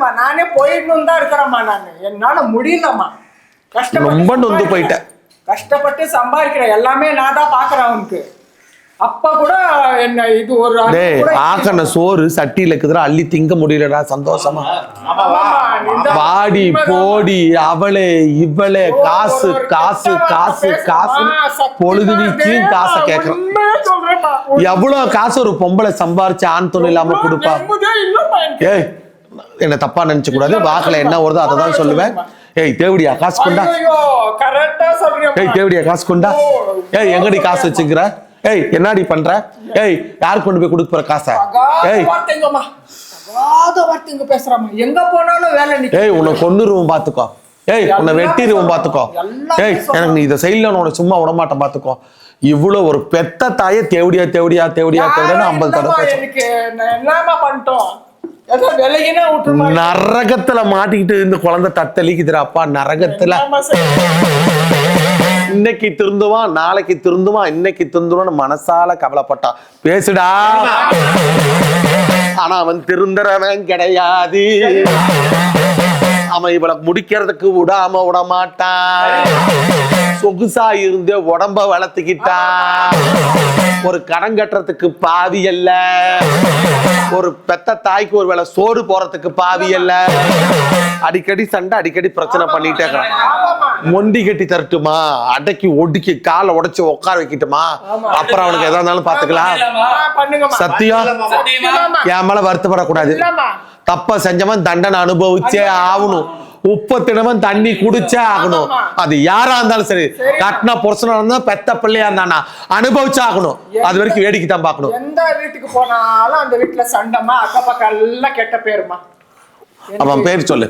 முடியாதும்மா நானே போயிடணும் தான் இருக்கிறேம்மா நான் என்னால முடியலம்மா கஷ்டப்பட்டு ரொம்ப நொந்து. போயிட்டேன். கஷ்டப்பட்டு சம்பாதிக்கிறேன் எல்லாமே நான் தான் பாக்குறேன் அவனுக்கு அப்ப கூட என்ன இது ஒரு ஆக்கன சோறு சட்டியில இருக்குதுடா அள்ளி திங்க முடியலடா சந்தோஷமா வாடி. போடி அவளே இவளே காசு காசு காசு காசு சத்தியமா பொழுதுனிக்கும் காசை சொல்றேன்ப்பா. எவ்வளவு காசு ஒரு பொம்பளை சம்பாரிச்சு ஆண் துணை இல்லாம கொடுப்பா இல்லம்மா. ஏய் என்ன தப்பா நினைச்சு கூடாது வாக்குல என்ன வருதோ அதை தான் சொல்லுவேன். ஏய் தேவடியா காசு கொண்டா. ஏய் தேவடியா காசு கொண்டா. ஏய் எங்கடி காசு வச்சுக்கிற? ஏய் என்னடி பண்ற? ஏய் யார் கொண்டு போய் கொடுக்க போற காசை? ஏய். ஏய் உன்னை கொன்னுருவோம் பாத்துக்கோ. ஏய் உன்னை வெட்டிடுவோம் பாத்துக்கோ. ஏய். எனக்கு நீ இதை செய்யல உன்னை சும்மா விடமாட்டேன் பாத்துக்கோ. இவ்வளவு ஒரு பெத்த தாயே தேவடியா தேவடியா தேவடியா தேவடியா ஐம்பது தடவை பண்ணிட்டோம்? நரகத்துல மாட்டிக்கிட்டு இந்த குழந்தை தத்தளிக்குதுடா அப்பா நரகத்துல? இன்னைக்கு திருந்துவான் நாளைக்கு திருந்துவான் இன்னைக்கு திருந்துவான்னு மனசால கவலைப்பட்டான் பேசுடா. ஆனா அவன் திருந்துறவன் கிடையாது. அவன் இவளை முடிக்கிறதுக்கு விடாம விட மாட்டான் சொகுசா இருந்து உடம்ப வளர்த்துக்கிட்டான். ஒரு கடன் கட்டுறதுக்கு பாவி அல்ல ஒரு பெத்த தாய்க்கு ஒரு வேளை சோறு போறதுக்கு பாவி அல்ல அடிக்கடி சண்டை அடிக்கடி பிரச்சனை பண்ணிட்டே ஆமாம்மா. மொண்டி கட்டி தரட்டுமா அடக்கி ஒடுக்கி காலை உடைச்சு உட்கார வைக்கட்டுமா அப்புறம் அவனுக்கு எதா இருந்தாலும் பாத்துக்கலாம். சத்தியம். என் மேல வருத்தப்படக்கூடாது. தப்ப செஞ்சவன் தண்டனை அனுபவிச்சே ஆகணும் உப்பு தினவன் தண்ணி குடிச்சே ஆகணும். அது யாரா இருந்தாலும் சரி கட்டின புருஷனா இருந்தா பெத்த பிள்ளையா இருந்தானா அனுபவிச்சு ஆகணும். அது வரைக்கும் வேடிக்கை தான் பார்க்கணும். எந்த வீட்டுக்கு போனாலும் அந்த வீட்டுல சண்டைமா அக்க பக்கம் எல்லாம் கெட்ட பேருமா அவன் பேர் சொல்லு.